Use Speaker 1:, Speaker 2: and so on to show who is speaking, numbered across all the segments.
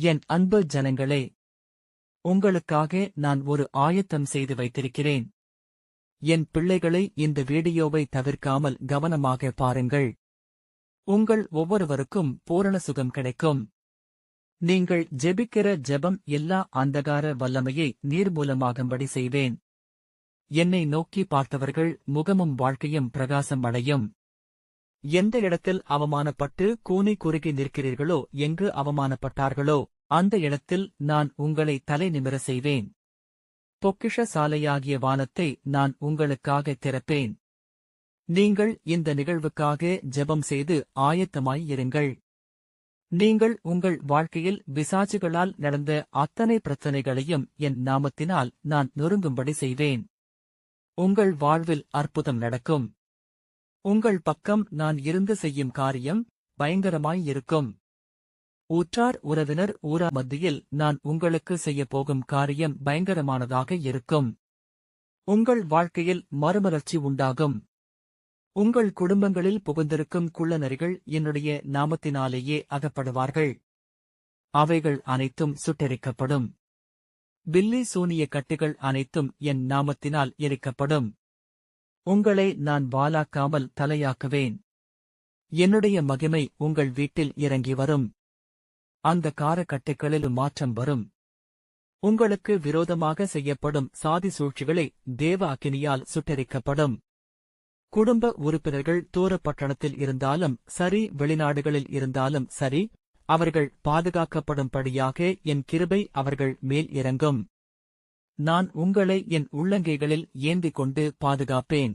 Speaker 1: என் அன்பு ஜனங்களே உங்களுக்காக நான் ஒரு ஆயத்தம் செய்து வைத்திருக்கிறேன். என் பிள்ளைகளை இந்த வீடியோவை தவிர்க்காமல் கவனமாக பாருங்கள். உங்கள் ஒவ்வொருவருக்கும் பூரண சுகம் கிடைக்கும். நீங்கள் ஜெபிக்கிற ஜெபம் எல்லா அந்தகார வல்லமையை நீர்மூலமாகும்படி செய்வேன். என்னை நோக்கி பார்த்தவர்கள் முகமும் வாழ்க்கையும் பிரகாசம் அடையும் எந்த இடத்தில் அவமானப்பட்டு கூனி குறுகி நிற்கிறீர்களோ எங்கு அவமானப்பட்டார்களோ அந்த இடத்தில் நான் உங்களை தலை நிமிர செய்வேன். பொக்கிஷ சாலையாகிய வானத்தை நான் உங்களுக்காக திறப்பேன். நீங்கள் இந்த நிகழ்வுக்காக ஜெபம் செய்து ஆயத்தமாய் இருங்கள். நீங்கள் உங்கள் வாழ்க்கையில் விசாச்சுகளால் நடந்த அத்தனை பிரச்சனைகளையும் என் நாமத்தினால் நான் நொறுங்கும்படி செய்வேன். உங்கள் வாழ்வில் அற்புதம் நடக்கும். உங்கள் பக்கம் நான் இருந்து செய்யும் காரியம் பயங்கரமாயிருக்கும் ஊற்றார் உறவினர் ஊரா மத்தியில் நான் உங்களுக்கு செய்யப் போகும் காரியம் பயங்கரமானதாக இருக்கும். உங்கள் வாழ்க்கையில் மறுமலர்ச்சி உண்டாகும். உங்கள் குடும்பங்களில் புகுந்திருக்கும் குள்ளநரிகள் என்னுடைய நாமத்தினாலேயே அகப்படுவார்கள். அவைகள் அனைத்தும் சுட்டெரிக்கப்படும். பில்லி சூனிய கட்டுகள் அனைத்தும் என் நாமத்தினால் எரிக்கப்படும். உங்களை நான் வாலாக்காமல் தலையாக்குவேன். என்னுடைய மகிமை உங்கள் வீட்டில் இறங்கி வரும். அந்த காரக்கட்டுகளில் மாற்றம் வரும். உங்களுக்கு விரோதமாக செய்யப்படும் சாதி சூழ்ச்சிகளை தேவ அக்கினியால் சுட்டரிக்கப்படும். குடும்ப உறுப்பினர்கள் தூரப்பட்டணத்தில் இருந்தாலும் சரி வெளிநாடுகளில் இருந்தாலும் சரி அவர்கள் பாதுகாக்கப்படும்படியாக என் கிருபை அவர்கள் மேல் இறங்கும். நான் உங்களை என் உள்ளங்கைகளில் ஏந்திக் கொண்டு பாதுகாப்பேன்.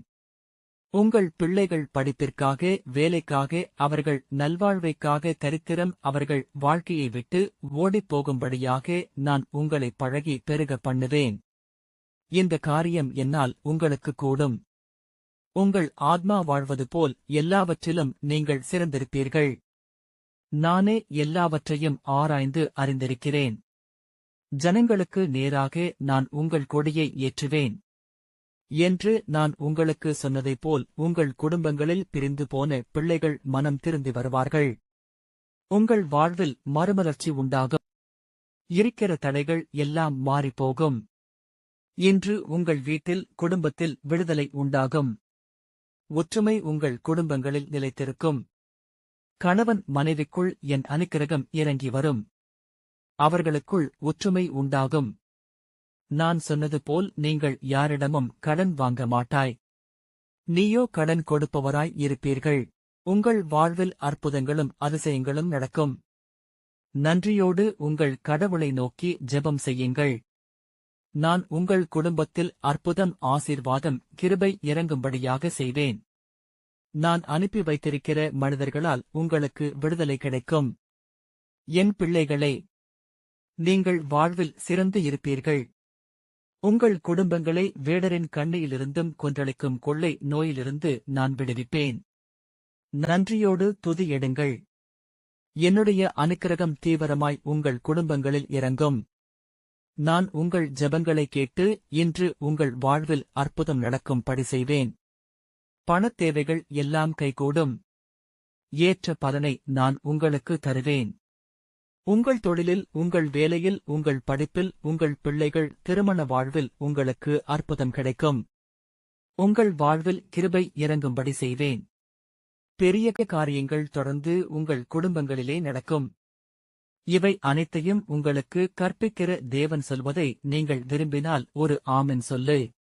Speaker 1: உங்கள் பிள்ளைகள் படிப்பிற்காக வேலைக்காக அவர்கள் நல்வாழ்வைக்காக தரித்திரம் அவர்கள் வாழ்க்கையை விட்டு ஓடிப் போகும்படியாக நான் உங்களை பழகி பெருக பண்ணுவேன். இந்த காரியம் என்னால் உங்களுக்கு கூடும். உங்கள் ஆத்மா வாழ்வது போல் எல்லாவற்றிலும் நீங்கள் சிறந்திருப்பீர்கள். நானே எல்லாவற்றையும் ஆராய்ந்து அறிந்திருக்கிறேன். ஜனங்களுக்கு நேராக நான் உங்கள் கொடியை ஏற்றுவேன். என்று நான் உங்களுக்கு சொன்னதைப் போல் உங்கள் குடும்பங்களில் பிரிந்து போன பிள்ளைகள் மனம் திருந்தி வருவார்கள். உங்கள் வாழ்வில் மறுமலர்ச்சி உண்டாகும். இருக்கிற தடைகள் எல்லாம் மாறிப்போகும். இன்று உங்கள் வீட்டில் குடும்பத்தில் விடுதலை உண்டாகும். ஒற்றுமை உங்கள் குடும்பங்களில் நிலைத்திருக்கும். கணவன் மனைவிக்குள் என் அனுக்கிரகம் இறங்கி வரும். அவர்களுக்குள் ஒற்றுமை உண்டாகும். நான் சொன்னது போல் நீங்கள் யாரிடமும் கடன் வாங்க மாட்டாய். நீயோ கடன் கொடுப்பவராய் இருப்பீர்கள். உங்கள் வாழ்வில் அற்புதங்களும் அதிசயங்களும் நடக்கும். நன்றியோடு உங்கள் கடவுளை நோக்கி ஜெபம் செய்யுங்கள். நான் உங்கள் குடும்பத்தில் அற்புதம் ஆசீர்வாதம் கிருபை இறங்கும்படியாக செய்வேன். நான் அனுப்பி வைத்திருக்கிற மனிதர்களால் உங்களுக்கு விடுதலை கிடைக்கும். என் பிள்ளைகளே நீங்கள் வாழ்வில் சிறந்து இருப்பீர்கள். உங்கள் குடும்பங்களை வேடரின் கண்ணியிலிருந்தும் கொன்றளிக்கும் கொள்ளை நோயிலிருந்து நான் விடுவிப்பேன். நன்றியோடு துதியெடுங்கள் என்னுடைய அனுக்கிரகம் தீவிரமாய் உங்கள் குடும்பங்களில் இறங்கும். நான் உங்கள் ஜபங்களை கேட்டு இன்று உங்கள் வாழ்வில் அற்புதம் நடக்கும் படி செய்வேன். பணத் தேவைகள் எல்லாம் கைகூடும். ஏற்ற பலனை நான் உங்களுக்கு தருவேன். உங்கள் தொழிலில் உங்கள் வேலையில் உங்கள் படிப்பில் உங்கள் பிள்ளைகள் திருமண வாழ்வில் உங்களுக்கு அற்புதம் கிடைக்கும். உங்கள் வாழ்வில் கிருபை இறங்கும்படி செய்வேன். பெரிய காரியங்கள் தொடர்ந்து உங்கள் குடும்பங்களிலே நடக்கும். இவை அனைத்தையும் உங்களுக்கு கற்பிக்கிற தேவன் சொல்வதை நீங்கள் விரும்பினால் ஒரு ஆமென் சொல்லு.